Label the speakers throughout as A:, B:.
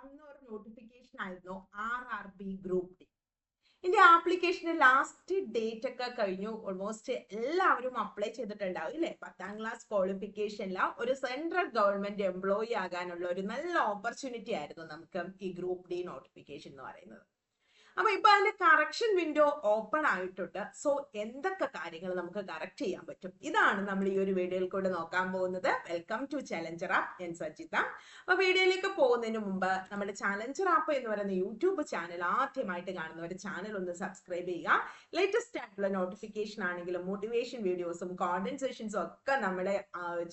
A: വന്ന ഒരു നോട്ടിഫിക്കേഷൻ ആയിരുന്നു R R B group D ഇതിന്റെ ആപ്ലിക്കേഷന്റെ ലാസ്റ്റ് ഡേറ്റ് ഒക്കെ കഴിഞ്ഞു. ഓൾമോസ്റ്റ് എല്ലാവരും അപ്ലൈ ചെയ്തിട്ടുണ്ടാവും ഇല്ലേ? പത്താം ക്ലാസ് ക്വാളിഫിക്കേഷനില ഒരു സെൻട്രൽ ഗവൺമെന്റ് എംപ്ലോയി ആകാനുള്ള ഒരു നല്ല ഓപ്പർച്യൂണിറ്റി ആയിരുന്നു നമുക്ക് ഈ ഗ്രൂപ്പ് ഡി നോട്ടിഫിക്കേഷൻ എന്ന് പറയുന്നത്. അപ്പൊ ഇപ്പൊ അതിന്റെ കറക്ഷൻ വിൻഡോ ഓപ്പൺ ആയിട്ടുണ്ട്. സോ എന്തൊക്കെ കാര്യങ്ങൾ നമുക്ക് കറക്റ്റ് ചെയ്യാൻ പറ്റും? ഇതാണ് നമ്മൾ ഈ ഒരു വീഡിയോയിൽ കൂടെ നോക്കാൻ പോകുന്നത്. വെൽക്കം ടു ചലഞ്ചർ ആപ്പ് ഞാൻ സജിത. അപ്പൊ വീഡിയോയിലേക്ക് പോകുന്നതിന് മുമ്പ് നമ്മുടെ ചലഞ്ചർ ആപ്പ് എന്ന് പറയുന്ന യൂട്യൂബ് ചാനൽ ആദ്യമായിട്ട് കാണുന്നവർ ചാനൽ ഒന്ന് സബ്സ്ക്രൈബ് ചെയ്യുക. ലേറ്റസ്റ്റ് ആയിട്ടുള്ള നോട്ടിഫിക്കേഷൻ ആണെങ്കിലും മോട്ടിവേഷൻ വീഡിയോസും കോണ്ടന്റ് ഒക്കെ നമ്മുടെ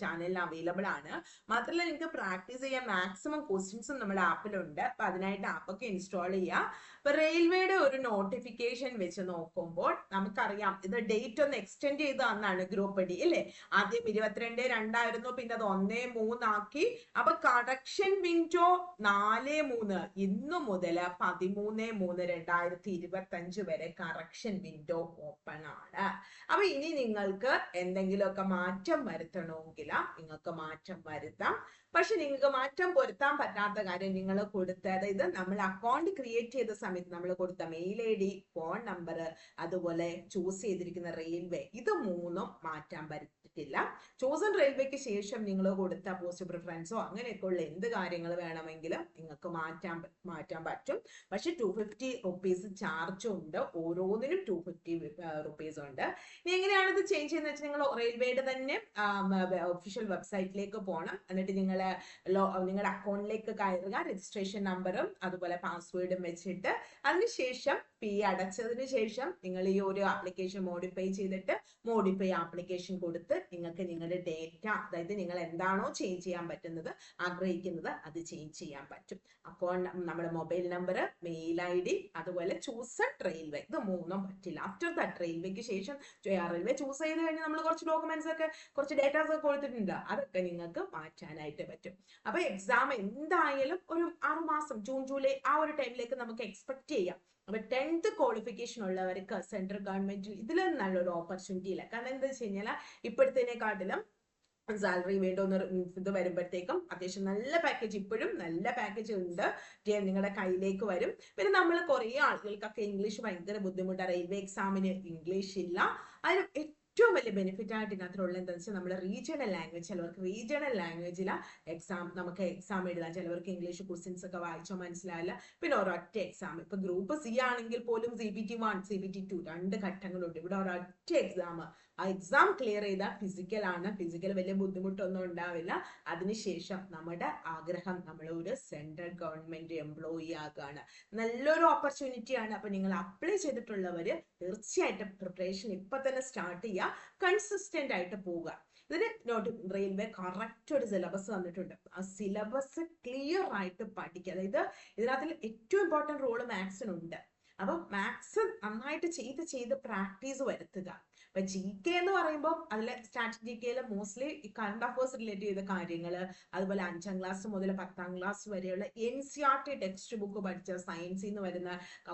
A: ചാനലിൽ അവൈലബിൾ ആണ്. മാത്രമല്ല നിങ്ങൾക്ക് പ്രാക്ടീസ് ചെയ്യാൻ മാക്സിമം ക്വസ്റ്റ്യൻസും നമ്മുടെ ആപ്പിലുണ്ട് അപ്പൊ അതിനായിട്ട് ആപ്പൊക്കെ ഇൻസ്റ്റാൾ ചെയ്യുക. ഇപ്പൊ റെയിൽവേയുടെ ഒരു നോട്ടിഫിക്കേഷൻ വെച്ച് നോക്കുമ്പോൾ നമുക്കറിയാം ഇത് ഡേറ്റ് ഒന്ന് എക്സ്റ്റെൻഡ് ചെയ്ത് തന്നാണ് ഗ്രൂപ്പ് ഡി അല്ലെ? ആദ്യം ഇരുപത്തിരണ്ട് രണ്ടായിരുന്നു പിന്നെ അത് ഒന്നേ മൂന്നാക്കി. അപ്പൊ കറക്ഷൻ വിൻഡോ നാല് മൂന്ന് ഇന്നു മുതൽ പതിമൂന്ന് മൂന്ന് രണ്ടായിരത്തി ഇരുപത്തി അഞ്ച് വരെ കറക്ഷൻ വിൻഡോ ഓപ്പൺ ആണ്. അപ്പൊ ഇനി നിങ്ങൾക്ക് എന്തെങ്കിലുമൊക്കെ മാറ്റം വരുത്തണമെങ്കിൽ നിങ്ങൾക്ക് മാറ്റം വരുത്താം. പക്ഷെ നിങ്ങൾക്ക് മാറ്റം പൊരുത്താൻ പറ്റാത്ത കാര്യം നിങ്ങൾ കൊടുത്ത അതായത് നമ്മൾ അക്കൗണ്ട് ക്രിയേറ്റ് ചെയ്ത സമയത്ത് നമ്മൾ കൊടുത്ത mail I D phone number അതുപോലെ ചൂസ് ചെയ്തിരിക്കുന്ന റെയിൽവേ ഇത് മൂന്നും മാറ്റാൻ പറ്റില്ല. ചോസൺ റെയിൽവേക്ക് ശേഷം നിങ്ങൾ കൊടുത്ത പോസ്റ്റ് പ്രിഫറൻസോ അങ്ങനെയൊക്കെ ഉള്ള എന്ത് കാര്യങ്ങൾ വേണമെങ്കിലും നിങ്ങൾക്ക് മാറ്റാൻ മാറ്റാൻ പറ്റും. പക്ഷെ ടു ഫിഫ്റ്റി റുപ്പീസ് ചാർജ് ഉണ്ട്. ഓരോന്നിനും ടു ഫിഫ്റ്റി റുപ്പീസ് ഉണ്ട്. ഇനി എങ്ങനെയാണ് ഇത് ചേഞ്ച് ചെയ്യുന്നത് വെച്ചാൽ നിങ്ങൾ റെയിൽവേയുടെ തന്നെ ഒഫീഷ്യൽ വെബ്സൈറ്റിലേക്ക് പോകണം എന്നിട്ട് നിങ്ങൾ നിങ്ങളുടെ അക്കൗണ്ടിലേക്ക് കയറുക രജിസ്ട്രേഷൻ നമ്പറും അതുപോലെ പാസ്വേഡും വെച്ചിട്ട് അതിനുശേഷം ഫീ അടച്ചതിന് ശേഷം നിങ്ങൾ ഈ ഒരു ആപ്ലിക്കേഷൻ മോഡിഫൈ ചെയ്തിട്ട് മോഡിഫൈ ആപ്ലിക്കേഷൻ കൊടുത്ത് നിങ്ങൾക്ക് നിങ്ങളുടെ ഡേറ്റ അതായത് നിങ്ങൾ എന്താണോ ചേഞ്ച് ചെയ്യാൻ പറ്റുന്നത് ആഗ്രഹിക്കുന്നത് അത് ചേഞ്ച് ചെയ്യാൻ പറ്റും. അപ്പോൾ നമ്മുടെ mobile number mail I D അതുപോലെ ചൂസ് റെയിൽവേ ഇത് മൂന്നും പറ്റില്ല. ആഫ്റ്റർ ദാറ്റ് റെയിൽവേക്ക് ശേഷം റെയിൽവേ ചൂസ് ചെയ്ത് കഴിഞ്ഞാൽ നമ്മൾ കുറച്ച് ഡോക്യുമെന്റ്സ് ഒക്കെ കുറച്ച് ഡേറ്റാസ് ഒക്കെ കൊടുത്തിട്ടുണ്ട്. അതൊക്കെ നിങ്ങൾക്ക് മാറ്റാനായിട്ട് പറ്റും. അപ്പൊ എക്സാം എന്തായാലും ഒരു ആറുമാസം ജൂൺ ജൂലൈ ആ ഒരു ടൈമിലേക്ക് നമുക്ക് എക്സ്പെക്ട് ചെയ്യാം. അപ്പൊ ടെൻത്ത് ക്വാളിഫിക്കേഷൻ ഉള്ളവർക്ക് സെൻട്രൽ ഗവൺമെന്റിൽ ഇതിലും നല്ലൊരു ഓപ്പർച്യൂണിറ്റി ഇല്ല. കാരണം എന്താ വെച്ച് കഴിഞ്ഞാൽ ഇപ്പോഴത്തേനെക്കാട്ടിലും സാലറി വേണ്ട ഇത് വരുമ്പോഴത്തേക്കും അത്യാവശ്യം നല്ല പാക്കേജ് ഇപ്പോഴും നല്ല പാക്കേജ് ഉണ്ട്. നിങ്ങളുടെ കയ്യിലേക്ക് വരും. പിന്നെ നമ്മൾ കുറേ ആളുകൾക്കൊക്കെ ഇംഗ്ലീഷ് ഭയങ്കര ബുദ്ധിമുട്ടാണ് റെയിൽവേ എക്സാമിന് ഇംഗ്ലീഷ് ഇല്ല. അതിന് ഏറ്റവും വലിയ ബെനിഫിറ്റ് ആയിട്ട് ഇതിനകത്തുള്ള എന്താ വെച്ചാൽ നമ്മുടെ റീജിയണൽ ലാംഗ്വേജ് ചിലവർക്ക് റീജിയണൽ ലാംഗ്വേജിൽ എക്സാം നമുക്ക് എക്സാം എഴുതാം ചിലവർക്ക് ഇംഗ്ലീഷ് ക്വസ്റ്റ്യൻസ് ഒക്കെ വായിച്ചോ മനസ്സിലാവില്ല. പിന്നെ ഒരൊറ്റ എക്സാം ഇപ്പൊ ഗ്രൂപ്പ് സി ആണെങ്കിൽ പോലും C B T one C B T two രണ്ട് ഘട്ടങ്ങളുണ്ട്. ഇവിടെ ഒരൊറ്റ എക്സാം ആ എക്സാം ക്ലിയർ ചെയ്താൽ ഫിസിക്കൽ ആണ്. ഫിസിക്കൽ വലിയ ബുദ്ധിമുട്ടൊന്നും ഉണ്ടാവില്ല. അതിനുശേഷം നമ്മുടെ ആഗ്രഹം നമ്മൾ ഒരു സെൻട്രൽ ഗവൺമെന്റ് എംപ്ലോയി ആകുകയാണ് നല്ലൊരു ഓപ്പർച്യൂണിറ്റിയാണ് അപ്പൊ നിങ്ങൾ അപ്ലൈ ചെയ്തിട്ടുള്ളവർ തീർച്ചയായിട്ടും പ്രിപ്പറേഷൻ ഇപ്പൊ തന്നെ സ്റ്റാർട്ട് ചെയ്യുക. കൺസിസ്റ്റന്റ് ആയിട്ട് പോവുക. ഇതിന് നോട്ട് റെയിൽവേ കറക്റ്റ് ഒരു സിലബസ് തന്നിട്ടുണ്ട് ആ സിലബസ് ക്ലിയർ ആയിട്ട് പഠിക്കുക. അതായത് ഇതിനകത്തിൽ ഏറ്റവും ഇമ്പോർട്ടന്റ് റോൾ മാത്സിനുണ്ട് അപ്പൊ മാത്സ് നന്നായിട്ട് ചെയ്ത് ചെയ്ത് പ്രാക്ടീസ് വരുത്തുക. അപ്പൊ ജി കെ എന്ന് പറയുമ്പോൾ അതിലെ സ്റ്റാറ്റ് ജി കെയിൽ മോസ്റ്റ്ലി ഈ കറണ്ട് അഫേഴ്സ് റിലേറ്റ് ചെയ്ത കാര്യങ്ങൾ അതുപോലെ അഞ്ചാം ക്ലാസ് മുതൽ പത്താം ക്ലാസ് വരെയുള്ള N C R T text book പഠിച്ച സയൻസിൽ നിന്ന് വരുന്ന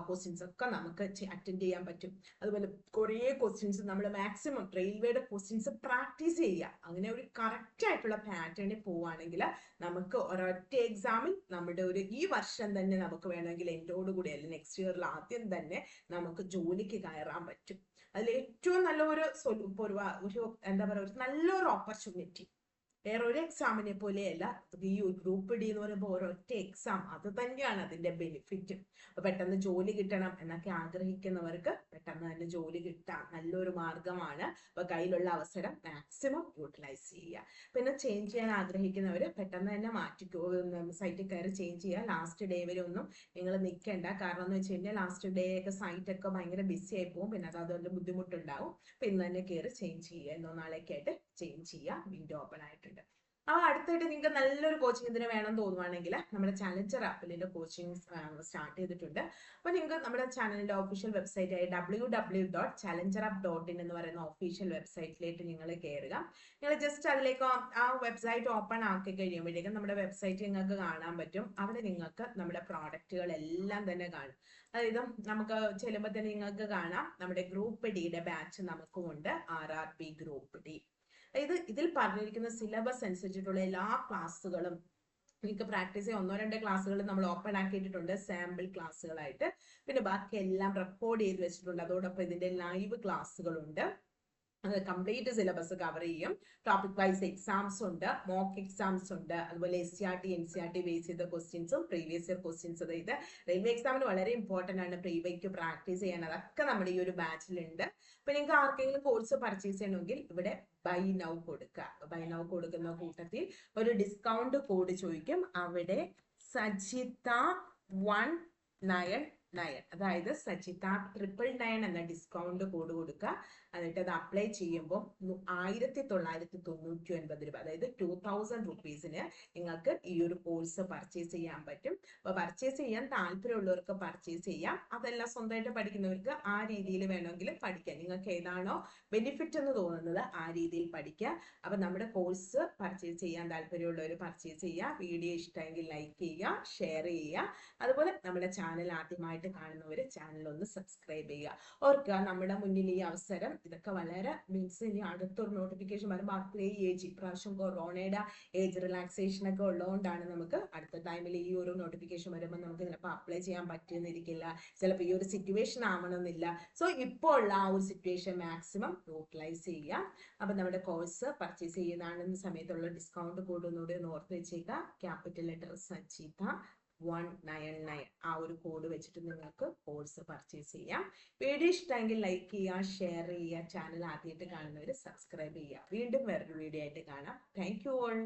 A: ക്വസ്റ്റ്യൻസ് ഒക്കെ നമുക്ക് അറ്റൻഡ് ചെയ്യാൻ പറ്റും. അതുപോലെ കുറേ ക്വസ്റ്റ്യൻസ് നമ്മൾ മാക്സിമം റെയിൽവേയുടെ ക്വസ്റ്റ്യൻസ് പ്രാക്ടീസ് ചെയ്യുക. അങ്ങനെ ഒരു കറക്റ്റ് ആയിട്ടുള്ള പാറ്റേണിൽ പോവുകയാണെങ്കിൽ നമുക്ക് ഒരൊറ്റ എക്സാമിൽ നമ്മുടെ ഒരു ഈ വർഷം തന്നെ നമുക്ക് വേണമെങ്കിൽ എന്റോടുകൂടി അല്ലെങ്കിൽ നെക്സ്റ്റ് ഇയറിൽ ആദ്യം തന്നെ നമുക്ക് ജോലിക്ക് കയറാൻ പറ്റും. അതിൽ ഏറ്റവും നല്ല ഒരു ഒരു എന്താ പറയുക ഒരു നല്ലൊരു ഓപ്പർച്യൂണിറ്റി വേറെ ഒരു എക്സാമിനെ പോലെയല്ല. ഈ ഗ്രൂപ്പ് ഡി എന്ന് പറയുമ്പോൾ ഒരൊറ്റ എക്സാം അത് തന്നെയാണ് അതിന്റെ ബെനിഫിറ്റ് പെട്ടെന്ന് ജോലി കിട്ടണം എന്നൊക്കെ ആഗ്രഹിക്കുന്നവർക്ക് പെട്ടെന്ന് തന്നെ ജോലി കിട്ടാം. നല്ലൊരു മാർഗമാണ്. അപ്പൊ കയ്യിലുള്ള അവസരം മാക്സിമം യൂട്ടിലൈസ് ചെയ്യുക. പിന്നെ ചേഞ്ച് ചെയ്യാൻ ആഗ്രഹിക്കുന്നവർ പെട്ടെന്ന് തന്നെ മാറ്റി സൈറ്റിൽ കയറി ചേഞ്ച് ചെയ്യുക. ലാസ്റ്റ് ഡേ വരെ ഒന്നും നിങ്ങൾ നിൽക്കേണ്ട. കാരണം എന്ന് വെച്ച് കഴിഞ്ഞാൽ ലാസ്റ്റ് ഡേ ഒക്കെ സൈറ്റ് ഒക്കെ ഭയങ്കര ബിസി ആയി പോകും. പിന്നെ അത് അതുകൊണ്ട് ബുദ്ധിമുട്ടുണ്ടാവും. പിന്നെ തന്നെ കയറി ചേഞ്ച് ചെയ്യുക. എന്നോ നാളേക്കായിട്ട് ചേഞ്ച് ചെയ്യുക. വിൻഡോ ഓപ്പൺ ആയിട്ടുണ്ട് അപ്പൊ അടുത്തായിട്ട് നിങ്ങൾക്ക് നല്ലൊരു കോച്ചിങ് ഇതിന് വേണം തോന്നുവാണെങ്കിൽ നമ്മുടെ ചാലഞ്ചർ ആപ്പിലിന്റെ കോച്ചിങ് സ്റ്റാർട്ട് ചെയ്തിട്ടുണ്ട്. അപ്പൊ നിങ്ങൾക്ക് നമ്മുടെ ചാനലിന്റെ ഒഫീഷ്യൽ വെബ്സൈറ്റ് ആയ W W dot challenger app dot in എന്ന് പറയുന്ന ഒഫീഷ്യൽ വെബ്സൈറ്റിലേക്ക് നിങ്ങൾ കയറുക. നിങ്ങൾ ജസ്റ്റ് അതിലേക്ക് ആ വെബ്സൈറ്റ് ഓപ്പൺ ആക്കി കഴിയുമ്പോഴേക്കും നമ്മുടെ വെബ്സൈറ്റ് നിങ്ങൾക്ക് കാണാൻ പറ്റും. അവിടെ നിങ്ങൾക്ക് നമ്മുടെ പ്രോഡക്റ്റുകൾ എല്ലാം തന്നെ കാണും. അതായത് നമുക്ക് ചെല്ലുമ്പോൾ തന്നെ നിങ്ങൾക്ക് കാണാം. നമ്മുടെ ഗ്രൂപ്പ് ഡിയുടെ ബാച്ച് നമുക്കും ഉണ്ട് R R B group D അതായത് ഇതിൽ പറഞ്ഞിരിക്കുന്ന സിലബസ് അനുസരിച്ചിട്ടുള്ള എല്ലാ ക്ലാസ്സുകളും നിങ്ങൾക്ക് പ്രാക്ടീസ് ചെയ്യാൻ ഒന്നോ രണ്ടോ ക്ലാസ്സുകൾ നമ്മൾ ഓപ്പൺ ആക്കിയിട്ടുണ്ട് സാമ്പിൾ ക്ലാസ്സുകളായിട്ട് പിന്നെ ബാക്കി എല്ലാം റെക്കോർഡ് ചെയ്ത് വെച്ചിട്ടുണ്ട്. അതോടൊപ്പം ഇതിന്റെ ലൈവ് ക്ലാസ്സുകളുണ്ട് കംപ്ലീറ്റ് സിലബസ് കവർ ചെയ്യും. ടോപ്പിക് വൈസ് എക്സാംസ് ഉണ്ട് മോക്ക് എക്സാംസ് ഉണ്ട് അതുപോലെ S C R T N C R T base ചെയ്ത ക്വസ്റ്റ്യൻസും പ്രീവിയസ് ഇയർ ക്വസ്റ്റ്യൻസ് അതായത് റെയിൽവേ എക്സാമിന് വളരെ ഇമ്പോർട്ടന്റ് ആണ് പ്രീവയ്ക്ക് പ്രാക്ടീസ് ചെയ്യാൻ. അതൊക്കെ നമ്മുടെ ഈ ഒരു ബാച്ചിലുണ്ട് അപ്പൊ നിങ്ങൾക്ക് ആർക്കെങ്കിലും കോഴ്സ് പർച്ചേസ് ചെയ്യണമെങ്കിൽ ഇവിടെ ബൈ നൗ കൊടുക്കുക. ബൈ നൗ കൊടുക്കുന്ന കൂട്ടത്തിൽ ഒരു ഡിസ്കൗണ്ട് കോഡ് ചോദിക്കും. അവിടെ സജിത വൺ നയൻ നയൻ അതായത് സജിത ട്രിപ്പിൾ നയൻ എന്ന ഡിസ്കൗണ്ട് കോഡ് കൊടുക്കുക. എന്നിട്ട് അത് അപ്ലൈ ചെയ്യുമ്പോൾ ആയിരത്തി തൊള്ളായിരത്തി തൊണ്ണൂറ്റി ഒൻപത് രൂപ അതായത് ടു തൗസൻഡ് റുപ്പീസിന് നിങ്ങൾക്ക് ഈ ഒരു കോഴ്സ് പർച്ചേസ് ചെയ്യാൻ പറ്റും. അപ്പോൾ പർച്ചേസ് ചെയ്യാൻ താല്പര്യമുള്ളവർക്ക് പർച്ചേസ് ചെയ്യാം. അതെല്ലാം സ്വന്തമായിട്ട് പഠിക്കുന്നവർക്ക് ആ രീതിയിൽ വേണമെങ്കിൽ പഠിക്കാം. നിങ്ങൾക്ക് ഏതാണോ ബെനിഫിറ്റ് എന്ന് തോന്നുന്നത് ആ രീതിയിൽ പഠിക്കുക അപ്പം നമ്മുടെ കോഴ്സ് പർച്ചേസ് ചെയ്യാൻ താല്പര്യമുള്ളവർ പർച്ചേസ് ചെയ്യുക. വീഡിയോ ഇഷ്ടമെങ്കിൽ ലൈക്ക് ചെയ്യുക ഷെയർ ചെയ്യുക. അതുപോലെ നമ്മുടെ ചാനൽ ആദ്യമായിട്ട് കാണുന്നവർ ചാനൽ ഒന്ന് സബ്സ്ക്രൈബ് ചെയ്യുക. ഓർക്കുക നമ്മുടെ മുന്നിൽ ഈ അവസരം. ഇതൊക്കെ വളരെ മീൻസ് ഇനി അടുത്തൊരു നോട്ടിഫിക്കേഷൻ വരുമ്പോൾ അത്രയും ഏജ് ഇപ്രാവശ്യം കൊറോണയുടെ ഏജ് റിലാക്സേഷൻ ഒക്കെ ഉള്ളതുകൊണ്ടാണ് നമുക്ക് അടുത്ത ടൈമിൽ ഈ ഒരു നോട്ടിഫിക്കേഷൻ വരുമ്പോൾ നമുക്ക് ചിലപ്പോൾ അപ്ലൈ ചെയ്യാൻ പറ്റുന്നിരിക്കില്ല. ചിലപ്പോൾ ഈ ഒരു സിറ്റുവേഷൻ ആവണമെന്നില്ല. സോ ഇപ്പോൾ ഉള്ള ആ ഒരു സിറ്റുവേഷൻ മാക്സിമം യൂട്ടിലൈസ് ചെയ്യുക. അപ്പം നമ്മുടെ കോഴ്സ് പർച്ചേസ് ചെയ്യുന്നതാണെന്ന സമയത്തുള്ള ഡിസ്കൗണ്ട് കോഡ് ഒന്നുകൂടി ഒന്ന് ഓർത്ത് വെച്ചേക്കുക. Capital letter Sachitha one nine nine ആ ഒരു കോഡ് വെച്ചിട്ട് നിങ്ങൾക്ക് കോഴ്സ് പർച്ചേസ് ചെയ്യാം. വീഡിയോ ഇഷ്ടമെങ്കിൽ ലൈക്ക് ചെയ്യുക ഷെയർ ചെയ്യുക ചാനൽ ആദ്യമായിട്ട് കാണുന്നവർ സബ്സ്ക്രൈബ് ചെയ്യുക. വീണ്ടും വേറൊരു വീഡിയോ ആയിട്ട് കാണാം. Thank you all